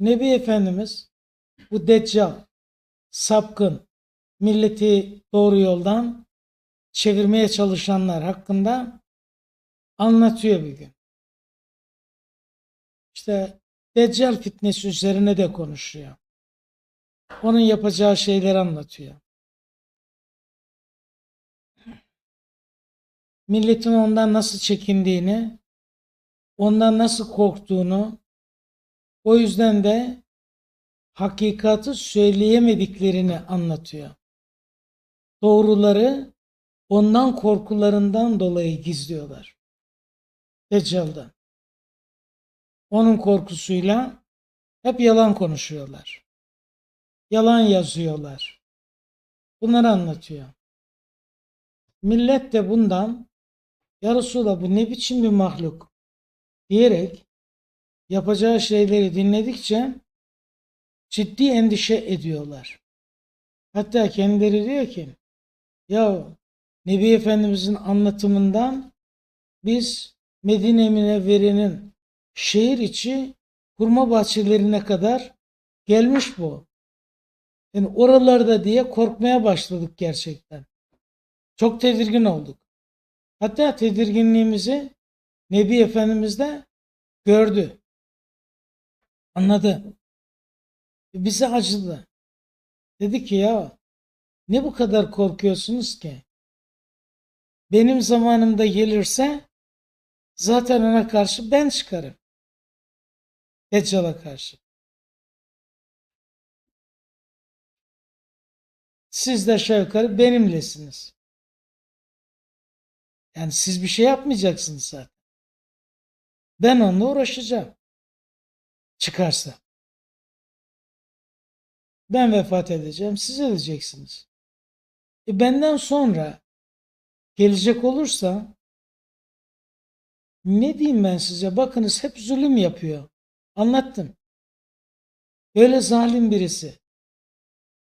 Nebi Efendimiz bu deccal, sapkın, milleti doğru yoldan çevirmeye çalışanlar hakkında anlatıyor bir gün. İşte deccal fitnesi üzerine de konuşuyor. Onun yapacağı şeyleri anlatıyor. Milletin ondan nasıl çekindiğini, ondan nasıl korktuğunu, o yüzden de hakikati söyleyemediklerini anlatıyor. Doğruları ondan korkularından dolayı gizliyorlar. Deccal'dan. Onun korkusuyla hep yalan konuşuyorlar. Yalan yazıyorlar. Bunları anlatıyor. Millet de bundan ya Resulallah bu ne biçim bir mahluk diyerek yapacağı şeyleri dinledikçe ciddi endişe ediyorlar. Hatta kendileri diyor ki ya Nebi Efendimizin anlatımından biz Medine Münevvere'nin şehir içi hurma bahçelerine kadar gelmiş bu. Yani oralarda diye korkmaya başladık gerçekten. Çok tedirgin olduk. Hatta tedirginliğimizi Nebi Efendimiz de gördü. Anladı. Bize acıdı. Dedi ki ya ne bu kadar korkuyorsunuz ki? Benim zamanımda gelirse zaten ona karşı ben çıkarım. Deccal'a karşı. Siz de aşağı yukarı benimlesiniz. Yani siz bir şey yapmayacaksınız zaten. Ben onunla uğraşacağım. Çıkarsa. Ben vefat edeceğim, siz edeceksiniz. E benden sonra gelecek olursa ne diyeyim ben size? Bakınız hep zulüm yapıyor. Anlattım. Böyle zalim birisi.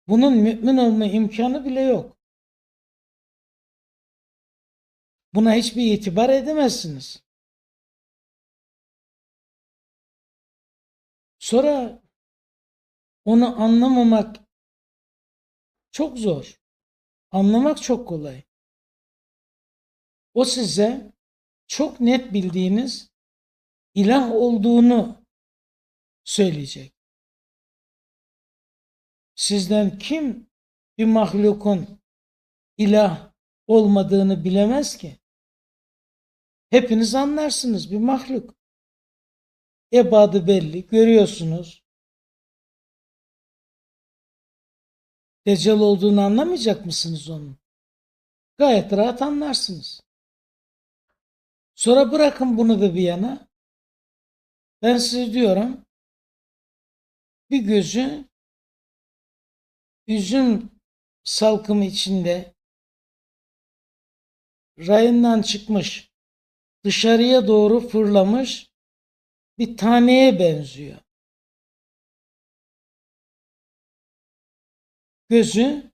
Bunun mümin olma imkanı bile yok. Buna hiçbir itibar edemezsiniz. Sonra onu anlamamak çok zor. Anlamak çok kolay. O size çok net bildiğiniz ilah olduğunu söyleyecek. Sizden kim bir mahlukun ilah olmadığını bilemez ki? Hepiniz anlarsınız bir mahluk. Ebadı belli, görüyorsunuz. Deccal olduğunu anlamayacak mısınız onun? Gayet rahat anlarsınız. Sonra bırakın bunu da bir yana. Ben size diyorum bir gözü üzüm salkımı içinde rayından çıkmış dışarıya doğru fırlamış bir taneye benziyor. Gözü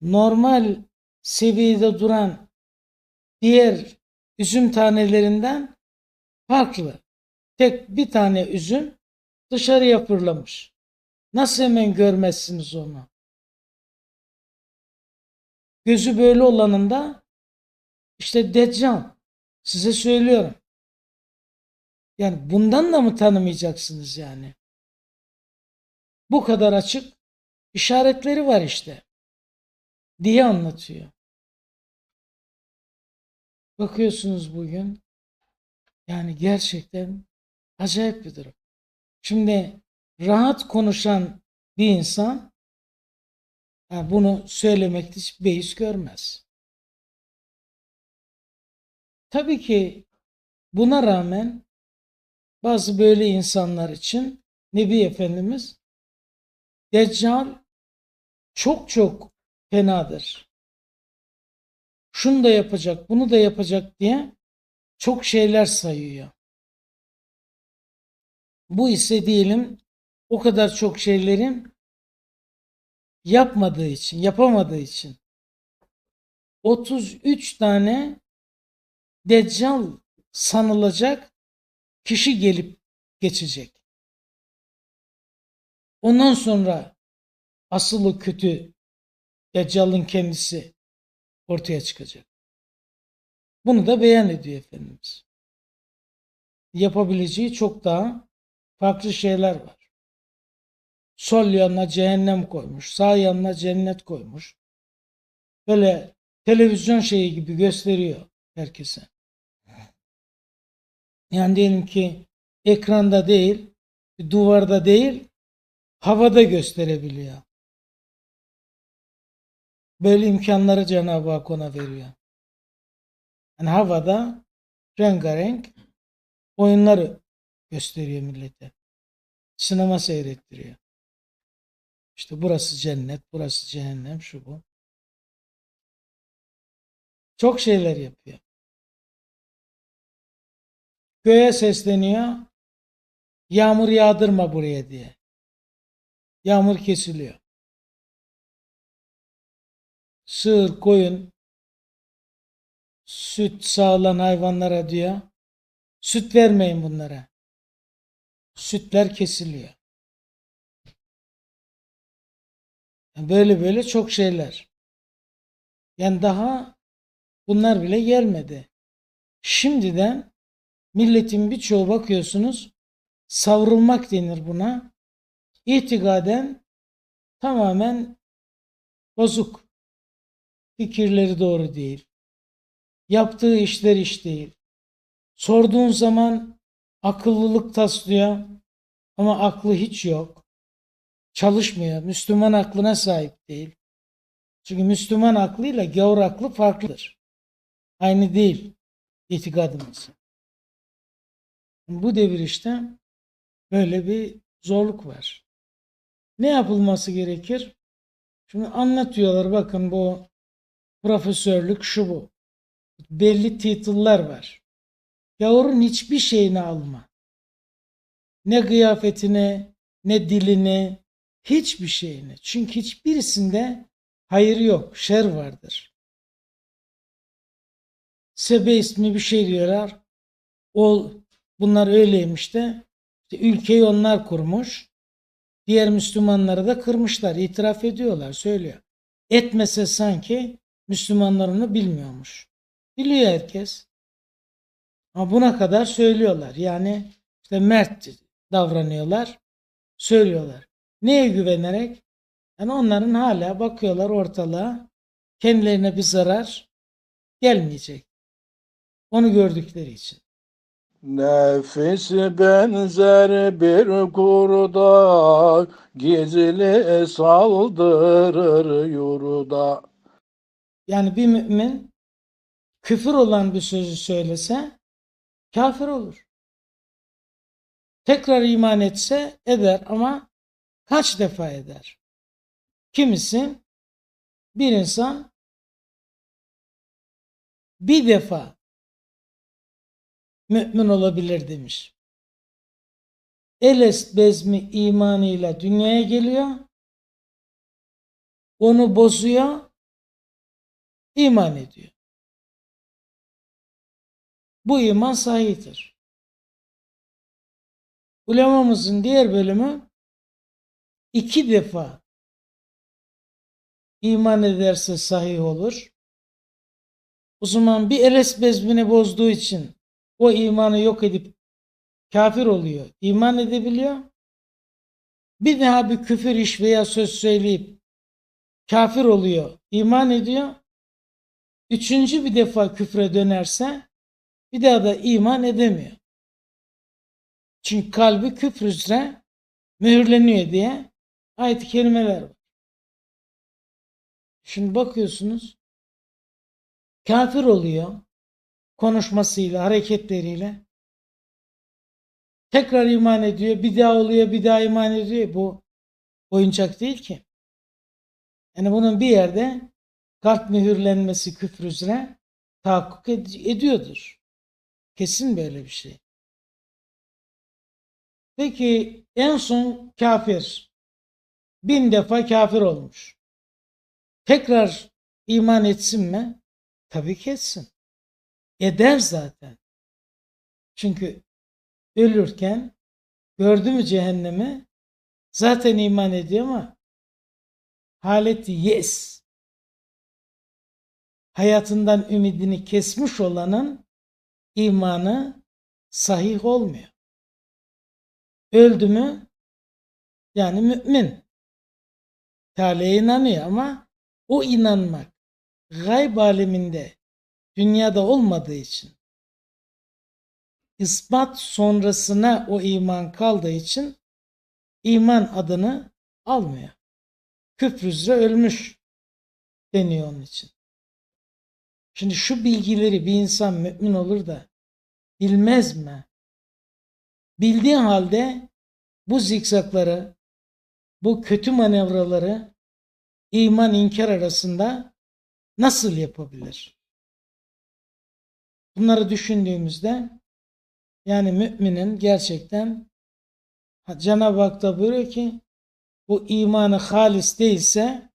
normal seviyede duran diğer üzüm tanelerinden farklı. Tek bir tane üzüm dışarıya fırlamış. Nasıl hemen görmezsiniz onu? Gözü böyle olanın da işte Deccal. Size söylüyorum. Yani bundan da mı tanımayacaksınız yani? Bu kadar açık işaretleri var işte. Diye anlatıyor. Bakıyorsunuz bugün yani gerçekten acayip bir durum. Şimdi rahat konuşan bir insan yani bunu söylemekte hiç beis görmez. Tabii ki buna rağmen bazı böyle insanlar için Nebi Efendimiz Deccal çok çok fenadır. Şunu da yapacak, bunu da yapacak diye çok şeyler sayıyor. Bu ise diyelim o kadar çok şeylerin yapmadığı için, yapamadığı için 33 tane Deccal sanılacak kişi gelip geçecek. Ondan sonra asıl o kötü Deccal'ın kendisi ortaya çıkacak. Bunu da beyan ediyor Efendimiz. Yapabileceği çok daha farklı şeyler var. Sol yanına cehennem koymuş, sağ yanına cennet koymuş. Böyle televizyon şeyi gibi gösteriyor herkese. Yani diyelim ki ekranda değil, duvarda değil, havada gösterebiliyor. Böyle imkanları Cenab-ı Hak ona veriyor. Yani havada rengarenk oyunları gösteriyor millete. Sinema seyrettiriyor. İşte burası cennet, burası cehennem, şu bu. Çok şeyler yapıyor. Göğe sesleniyor. Yağmur yağdırma buraya diye. Yağmur kesiliyor. Sığır, koyun, süt sağılan hayvanlara diyor. Süt vermeyin bunlara. Sütler kesiliyor. Böyle böyle çok şeyler. Yani daha bunlar bile gelmedi. Şimdiden milletin birçoğu bakıyorsunuz savrulmak denir buna. İtikaden tamamen bozuk. Fikirleri doğru değil. Yaptığı işler iş değil. Sorduğun zaman akıllılık taslıyor ama aklı hiç yok. Çalışmıyor. Müslüman aklına sahip değil. Çünkü Müslüman aklıyla gavur aklı farklıdır. Aynı değil itikadımız. Bu devir işte böyle bir zorluk var. Ne yapılması gerekir? Şimdi anlatıyorlar bakın bu profesörlük şu bu. Belli titullar var. Gavurun hiçbir şeyini alma. Ne kıyafetini, ne dilini, hiçbir şeyini. Çünkü hiçbirisinde hayır yok, şer vardır. Sebe ismi bir şey diyorlar. O, bunlar öyleymiş de işte ülkeyi onlar kurmuş. Diğer Müslümanları da kırmışlar. itiraf ediyorlar, söylüyor. Etmese sanki Müslümanlar onu bilmiyormuş. Biliyor herkes. Ama buna kadar söylüyorlar. Yani işte mert davranıyorlar. Söylüyorlar. Neye güvenerek? Yani onların hala bakıyorlar ortalığa. Kendilerine bir zarar gelmeyecek. Onu gördükleri için. Nefis benzer bir kurda gizli saldırır yurda. Yani bir mümin küfür olan bir sözü söylese kafir olur. Tekrar iman etse eder ama kaç defa eder? Kimisi bir insan bir defa mümin olabilir demiş. Eles bezmi imanıyla dünyaya geliyor. Onu bozuyor. iman ediyor. Bu iman sahihtir. Ulemamızın diğer bölümü iki defa iman ederse sahih olur. O zaman bir eres bezmini bozduğu için o imanı yok edip kafir oluyor. iman edebiliyor. Bir daha bir küfür iş veya söz söyleyip kafir oluyor. iman ediyor. Üçüncü bir defa küfre dönerse bir daha da iman edemiyor. Çünkü kalbi küfür üzere mühürleniyor diye ayet-i kerimeler var. Şimdi bakıyorsunuz kafir oluyor konuşmasıyla, hareketleriyle. Tekrar iman ediyor, bir daha oluyor, bir daha iman ediyor. Bu oyuncak değil ki. Yani bunun bir yerde kalp mühürlenmesi küfür üzere tahakkuk ed- ediyordur. Kesin böyle bir şey. Peki en son kafir. Bin defa kafir olmuş. Tekrar iman etsin mi? Tabii ki etsin. Eder zaten. Çünkü ölürken gördü mü cehennemi Zaten iman ediyor ama haleti yes. Hayatından ümidini kesmiş olanın imanı sahih olmuyor. Öldü mü yani mümin. Teala'ya inanıyor ama o inanmak gayb aleminde dünyada olmadığı için ispat sonrasına o iman kaldığı için iman adını almıyor. Küfrüzle ölmüş deniyor onun için. Şimdi şu bilgileri bir insan mümin olur da bilmez mi? Bildiği halde bu zikzakları, bu kötü manevraları iman inkar arasında nasıl yapabilir? Bunları düşündüğümüzde yani müminin gerçekten Cenab-ı Hak da buyuruyor ki bu imanı halis değilse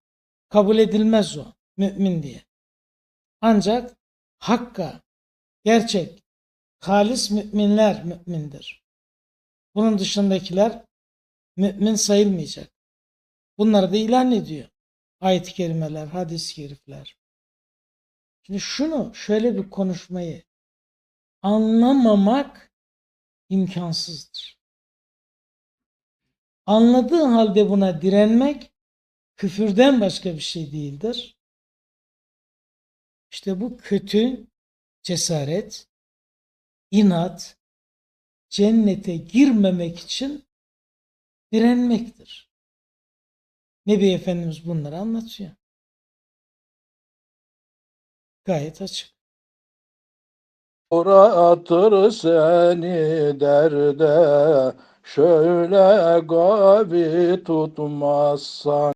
kabul edilmez o mümin diye. Ancak hakka gerçek halis müminler mümindir. Bunun dışındakiler mümin sayılmayacak. Bunları da ilan ediyor. Ayet-i kerimeler, hadis-i şerifler. Şimdi şunu, şöyle bir konuşmayı anlamamak imkansızdır. Anladığı halde buna direnmek küfürden başka bir şey değildir. İşte bu kötü cesaret, inat, cennete girmemek için direnmektir. Nebi Efendimiz bunları anlatıyor. Gayet açık. Uğratır seni derde şöyle gabi tutmazsan